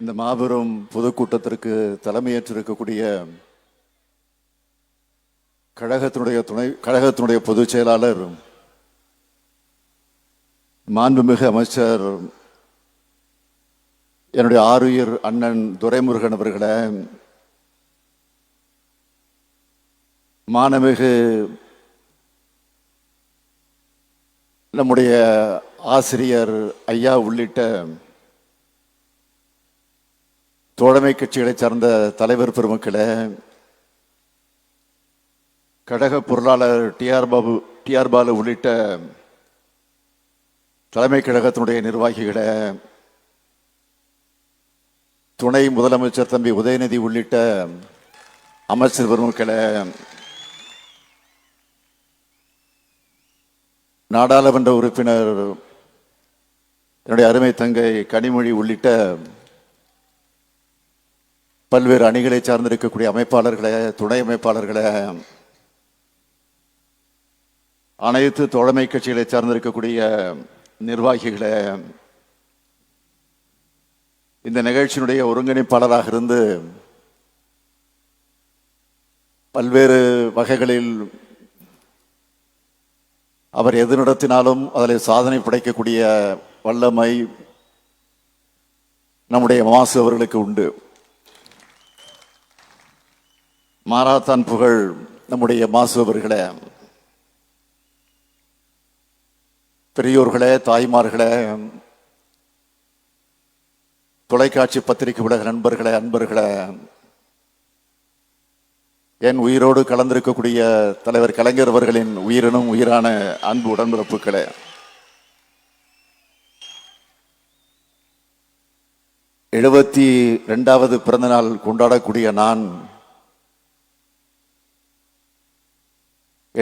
இந்த மாபெரும் பொதுக்கூட்டத்திற்கு தலைமையேற்றிருக்கக்கூடிய கழகத்தினுடைய துணை கழகத்தினுடைய பொதுச் செயலாளர் மாண்புமிகு அமைச்சர் என்னுடைய ஆருயிர் அண்ணன் துரைமுருகன் அவர்களை மானமிகு நம்முடைய ஆசிரியர் ஐயா உள்ளிட்ட தோழமை கட்சிகளைச் சார்ந்த தலைவர் பெருமக்களை கழக பொருளாளர் டிஆர் பாபு டிஆர் பாலு உள்ளிட்ட தலைமை கழகத்தினுடைய நிர்வாகிகளை துணை முதலமைச்சர் தம்பி உதயநிதி உள்ளிட்ட அமைச்சர் பெருமக்களை நாடாளுமன்ற உறுப்பினர் என்னுடைய அருமை தங்கை கனிமொழி உள்ளிட்ட பல்வேறு அணிகளை சார்ந்திருக்கக்கூடிய அமைப்பாளர்களை துணை அமைப்பாளர்களை அனைத்து தோழமை கட்சிகளை சார்ந்திருக்கக்கூடிய நிர்வாகிகளை இந்த நிகழ்ச்சியினுடைய ஒருங்கிணைப்பாளராக இருந்து பல்வேறு வகைகளில் அவர் எது நடத்தினாலும் அதில் சாதனை படைக்கக்கூடிய வல்லமை நம்முடைய மாசு அவர்களுக்கு உண்டு. மாராத்தான் புகழ் நம்முடைய மாசுபவர்களே பெரியோர்களே தாய்மார்களே தொலைக்காட்சி பத்திரிகை உலக நண்பர்களே அன்பர்களே. என் உயிரோடு கலந்திருக்கக்கூடிய தலைவர் கலைஞர் அவர்களின் உயிரினும் உயிரான அன்பு உடன்பிறப்புகளே. எழுபத்தி ரெண்டாவது பிறந்தநாள் கொண்டாடக்கூடிய நான்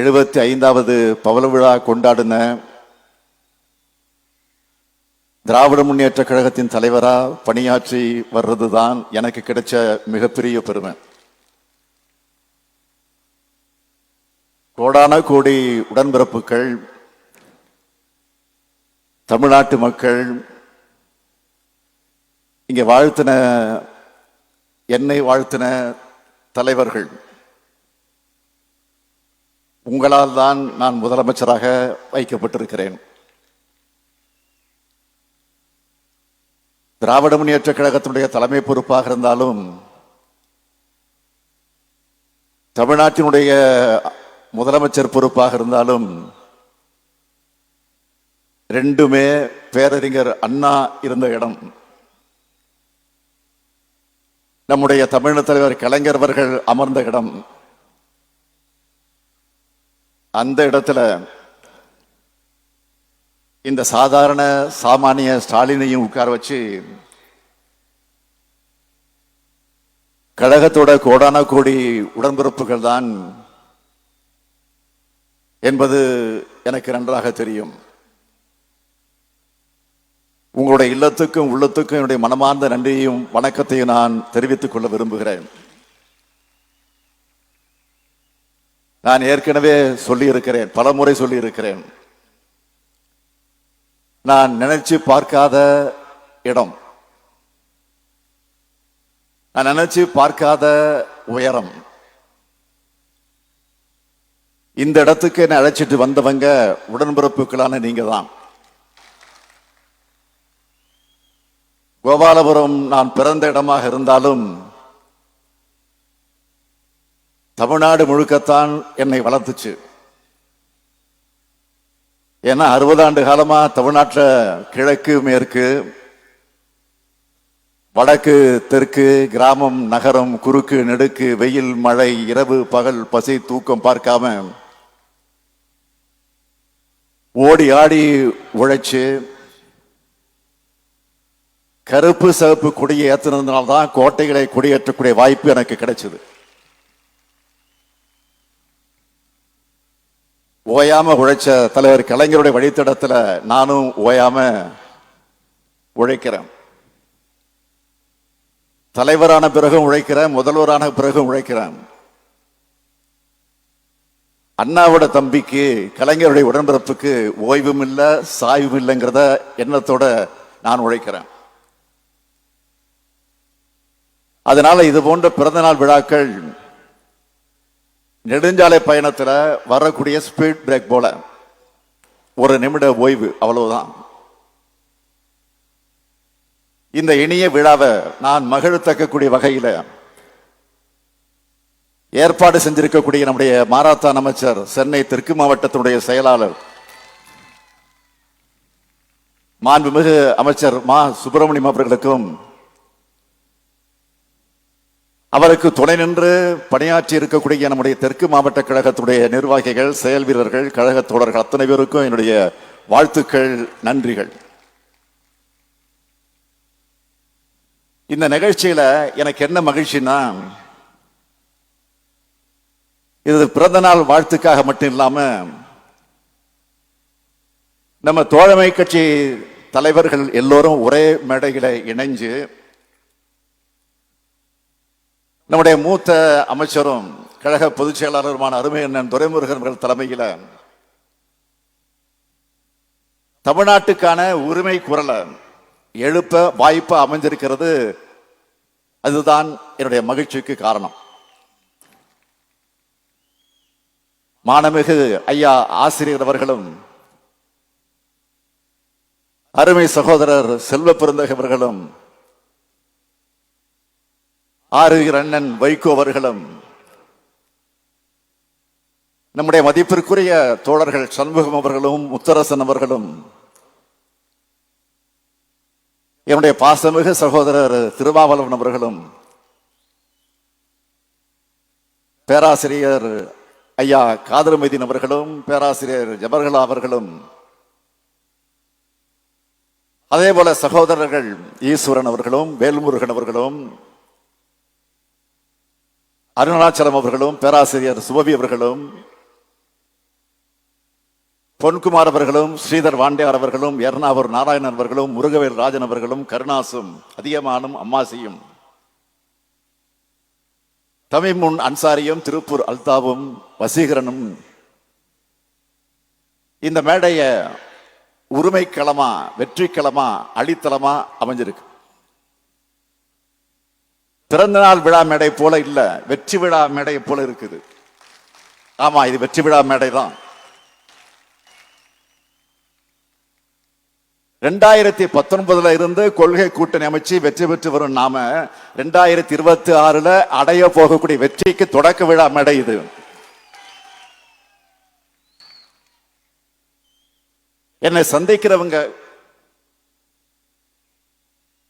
எழுபத்தி ஐந்தாவது பவள விழா கொண்டாடின திராவிட முன்னேற்ற கழகத்தின் தலைவரா பணியாற்றி வர்றதுதான் எனக்கு கிடைச்ச மிகப்பெரிய பெருமை. கோடான கோடி உடன்பிறப்புகள் தமிழ்நாட்டு மக்கள் இங்கே வாழ்த்தின என்னை வாழ்த்தின தலைவர்கள். உங்களால் தான் நான் முதலமைச்சராக வைக்கப்பட்டிருக்கிறேன். திராவிட முன்னேற்ற கழகத்தினுடைய தலைமை பொறுப்பாக இருந்தாலும் தமிழ்நாட்டினுடைய முதலமைச்சர் பொறுப்பாக இருந்தாலும் ரெண்டுமே பேரறிஞர் அண்ணா இருந்த இடம். நம்முடைய தமிழ் தலைவர் கலைஞர் அவர்கள் அமர்ந்த இடம். அந்த இடத்துல இந்த சாதாரண சாமானிய ஸ்டாலினையும் உட்கார வச்சு கழகத்தோட கோடான கோடி உடன்பிறப்புகள் தான் என்பது எனக்கு நன்றாக தெரியும். உங்களுடைய இல்லத்துக்கும் உள்ளத்துக்கும் என்னுடைய மனமார்ந்த நன்றியையும் வணக்கத்தையும் நான் தெரிவித்துக் கொள்ள விரும்புகிறேன். நான் ஏற்கனவே சொல்லியிருக்கிறேன் பல முறை சொல்லியிருக்கிறேன். நான் நினைச்சு பார்க்காத இடம். நான் நினைச்சு பார்க்காத உயரம். இந்த இடத்துக்கு என்னை அழைச்சிட்டு வந்தவங்க உடன்பிறப்புகளான நீங்க தான் கோபாலபுரம் நான் பிறந்த இடமாக இருந்தாலும் தமிழ்நாடு முழுக்கத்தான் என்னை வளர்த்துச்சு. ஏன்னா அறுபது ஆண்டு காலமா தமிழ்நாட்டில் கிழக்கு மேற்கு வடக்கு தெற்கு கிராமம் நகரம் குறுக்கு நெடுக்கு வெயில் மழை இரவு பகல் பசி தூக்கம் பார்க்காம ஓடி ஆடி உழைச்சு கருப்பு சிவப்பு கொடியை ஏற்றினதுனால்தான் கோட்டைகளை கொடியேற்றக்கூடிய வாய்ப்பு எனக்கு கிடைச்சது. ஓயாம உழைச்ச தலைவர் கலைஞருடைய வழித்தடத்துல நானும் ஓயாம உழைக்கிறேன். தலைவரான பிறகும் உழைக்கிறேன் முதல்வரான பிறகும் உழைக்கிறேன். அண்ணாவோட தம்பிக்கு கலைஞருடைய உடன்பிறப்புக்கு ஓய்வும் இல்லை சாய்வும் இல்லைங்கிறத எண்ணத்தோட நான் உழைக்கிறேன். அதனால இது போன்ற பிறந்தநாள் விழாக்கள் நெடுஞ்சாலை பயணத்தில் வரக்கூடிய ஸ்பீட் பிரேக் போல ஒரு நிமிட ஓய்வு அவ்வளவுதான். இந்த இனிய விழாவை நான் மகிழ்த்தக்கக்கூடிய வகையில் ஏற்பாடு செஞ்சிருக்கக்கூடிய நம்முடைய மாராத்தான் அமைச்சர் சென்னை தெற்கு மாவட்டத்தினுடைய செயலாளர் மாண்புமிகு அமைச்சர் மா சுப்பிரமணியம் அவர்களுக்கும் அவருக்கு துணை நின்று பணியாற்றி இருக்கக்கூடிய நம்முடைய தெற்கு மாவட்ட கழகத்துடைய நிர்வாகிகள் செயல் வீரர்கள் கழக தோழர்கள் அத்தனை பேருக்கும் என்னுடைய வாழ்த்துக்கள் நன்றிகள். இந்த நிகழ்ச்சியில எனக்கு என்ன மகிழ்ச்சின்னா இது பிறந்த நாள் வாழ்த்துக்காக மட்டும் இல்லாம நம்ம தோழமை கட்சி தலைவர்கள் எல்லோரும் ஒரே மேடையில இணைஞ்சு நம்முடைய மூத்த அமைச்சரும் கழக பொதுச் செயலாளருமான அருமை அண்ணன் துரைமுருகன் அவர்கள் தலைமையில தமிழ்நாட்டுக்கான உரிமை குரலை எழுப்ப வாய்ப்பு அமைஞ்சிருக்கிறது. அதுதான் என்னுடைய மகிழ்ச்சிக்கு காரணம். மானமிகு ஐயா ஆசிரியர் அவர்களும் அருமை சகோதரர் செல்வ பிறந்தகவர்களும் அவர்களும் ஆறுகிற அண்ணன் வைகோ அவர்களும் நம்முடைய மதிப்பிற்குரிய தோழர்கள் சண்முகம் அவர்களும் முத்தரசன் அவர்களும் என்னுடைய பாசமிகு சகோதரர் திருமாவளவன் அவர்களும் பேராசிரியர் ஐயா காதர் மைதீன் அவர்களும் பேராசிரியர் ஜபர்கலா அவர்களும் அதே போல சகோதரர்கள் ஈஸ்வரன் அவர்களும் வேல்முருகன் அவர்களும் அருணாச்சலம் அவர்களும் பேராசிரியர் சுபவி அவர்களும் பொன்குமார் அவர்களும் ஸ்ரீதர் வாண்டியார் அவர்களும் எர்ணாவூர் நாராயணன் அவர்களும் முருகவேல் ராஜன் அவர்களும் கருணாசும் அதிகமானும் அம்மாசியும் தமிமுன் அன்சாரியும் திருப்பூர் அல்தாவும் வசீகரனும் இந்த மேடைய உரிமை களமா வெற்றி களமா அடித்தளமா அமைஞ்சிருக்கு. பிறந்தநாள் விழா மேடை போல இல்ல வெற்றி விழா மேடை போல இருக்குது. ஆமா இது வெற்றி விழா மேடை தான். ரெண்டாயிரத்தி பத்தொன்பதுல இருந்து கொள்கை கூட்டணி அமைச்சு வெற்றி பெற்று வரும் நாம ரெண்டாயிரத்தி இருபத்தி ஆறுல அடைய போகக்கூடிய வெற்றிக்கு தொடக்க விழா மேடை இது. என்னை சந்திக்கிறவங்க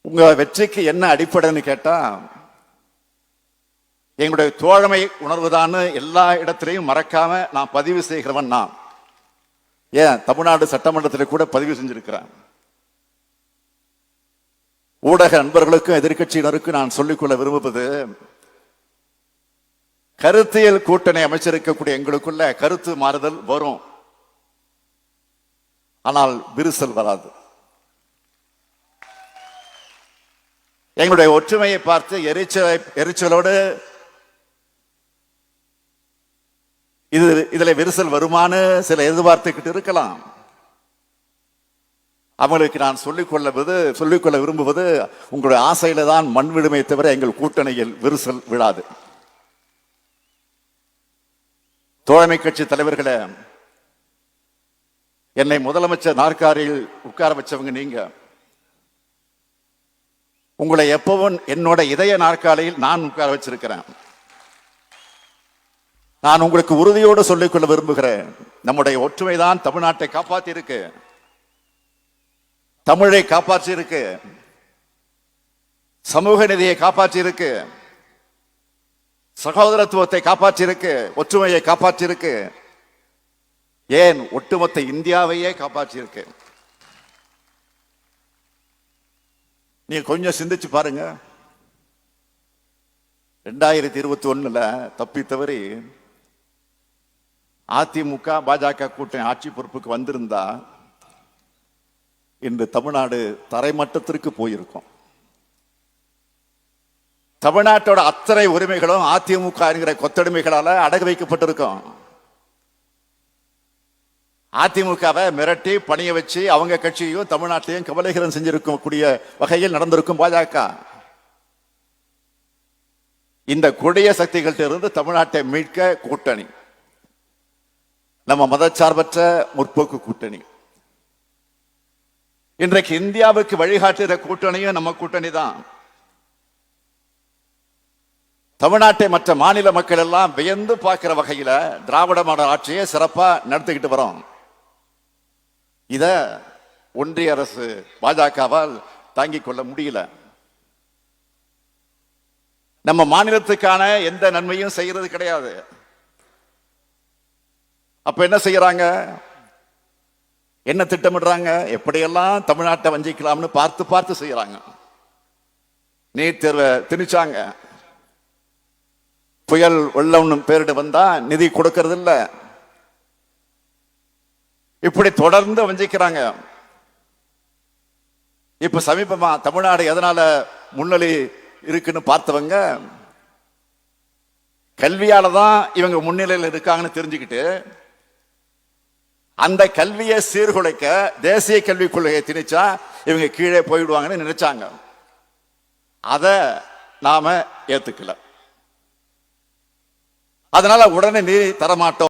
உங்க வெற்றிக்கு என்ன அடிப்படைன்னு கேட்டா எங்களுடைய தோழமை உணர்வுதான்னு எல்லா இடத்திலையும் மறக்காம நான் பதிவு செய்கிறவன் நான். ஏன்? தமிழ்நாடு சட்டமன்றத்தில் கூட பதிவு செஞ்சிருக்கிறேன். ஊடக நண்பர்களுக்கும் எதிர்கட்சியினருக்கும் நான் சொல்லிக்கொள்ள விரும்புவது கருத்தியல் கூட்டணி அமைச்சிருக்கக்கூடிய எங்களுக்குள்ள கருத்து மாறுதல் வரும். ஆனால் விரிசல் வராது. எங்களுடைய ஒற்றுமையை பார்த்து எரிச்சலை எரிச்சலோடு இது இதுல விரிசல் வருமானு சில எதிர்பார்த்துக்கிட்டு இருக்கலாம். அவங்களுக்கு நான் சொல்லிக்கொள்ளுவது சொல்லிக்கொள்ள விரும்புவது உங்களுடைய ஆசையில தான் மண் விடுமை தவிர எங்கள் கூட்டணியில் விரிசல் விழாது. தோழமை கட்சி தலைவர்களை என்னை முதலமைச்சர் நாற்காரியில் உட்கார வச்சவங்க நீங்க. உங்களை எப்பவும் என்னோட இதய நாற்காலியில் நான் உட்கார வச்சிருக்கிறேன். நான் உங்களுக்கு உறுதியோடு சொல்லிக்கொள்ள விரும்புகிறேன். நம்முடைய ஒற்றுமை தான் தமிழ்நாட்டை காப்பாற்றியிருக்கு. இருக்கு தமிழை காப்பாற்றி இருக்கு சமூக நிதியை காப்பாற்றி இருக்கு சகோதரத்துவத்தை காப்பாற்றி இருக்கு ஒற்றுமையை காப்பாற்றி இருக்கு ஏன்? ஒட்டுமொத்த இந்தியாவையே காப்பாற்றி இருக்கு நீங்க கொஞ்சம் சிந்திச்சு பாருங்க. ரெண்டாயிரத்தி இருபத்தி ஒண்ணுல தப்பி தவறி அதிமுக பாஜக கூட்டணி ஆட்சி பொறுப்புக்கு வந்திருந்தா இன்று தமிழ்நாடு தரைமட்டத்திற்கு போயிருக்கும். தமிழ்நாட்டோட அத்தனை உரிமைகளும் அதிமுக என்கிற கொத்தடிமைகளால அடகு வைக்கப்பட்டிருக்கும். அதிமுகவை மிரட்டி பணிய வச்சு அவங்க கட்சியையும் தமிழ்நாட்டையும் கவலைகரம் செஞ்சிருக்கக்கூடிய வகையில் நடந்திருக்கும் பாஜக. இந்த கொடிய சக்திகள்கிட்ட இருந்து தமிழ்நாட்டை மீட்க கூட்டணி. நம்ம மதச்சார்பற்ற முற்போக்கு கூட்டணி. இன்றைக்கு இந்தியாவுக்கு வழிகாட்டுகிற கூட்டணியும் நம்ம கூட்டணி தான். தமிழ்நாட்டை மற்ற மாநில மக்கள் எல்லாம் வியந்து பார்க்கிற வகையில திராவிட மாடல் ஆட்சியை சிறப்பா நடத்திக்கிட்டு வரோம். இத ஒன்றிய அரசு பாஜகவால் தாங்கிக் கொள்ள முடியல. நம்ம மாநிலத்துக்கான எந்த நன்மையும் செய்யறது கிடையாது. அப்ப என்ன செய்யறாங்க? என்ன திட்டமிடுறாங்க? எப்படியெல்லாம் தமிழ்நாட்டை வஞ்சிக்கலாம்னு பார்த்து பார்த்து செய்யறாங்க. நீட் தேர்வை திணிச்சாங்க. புயல் வெள்ளம்னு பேரிட்டு வந்தா நிதி கொடுக்கறது இல்ல இப்படி தொடர்ந்து வஞ்சிக்கிறாங்க. இப்ப சமீபமா தமிழ்நாடு எதனால முன்னணி இருக்குன்னு பார்த்தவங்க கல்வியால தான் இவங்க முன்னிலையில் இருக்காங்கன்னு தெரிஞ்சுக்கிட்டு அந்த கல்வியை சீர்குலைக்க தேசிய கல்விக் கொள்கையை திணிச்சா இவங்க கீழே போயிடுவாங்கன்னு நினைச்சாங்க. அத நாம ஏத்துக்கல. அதனால உடனே நீ தரமாட்டோம்.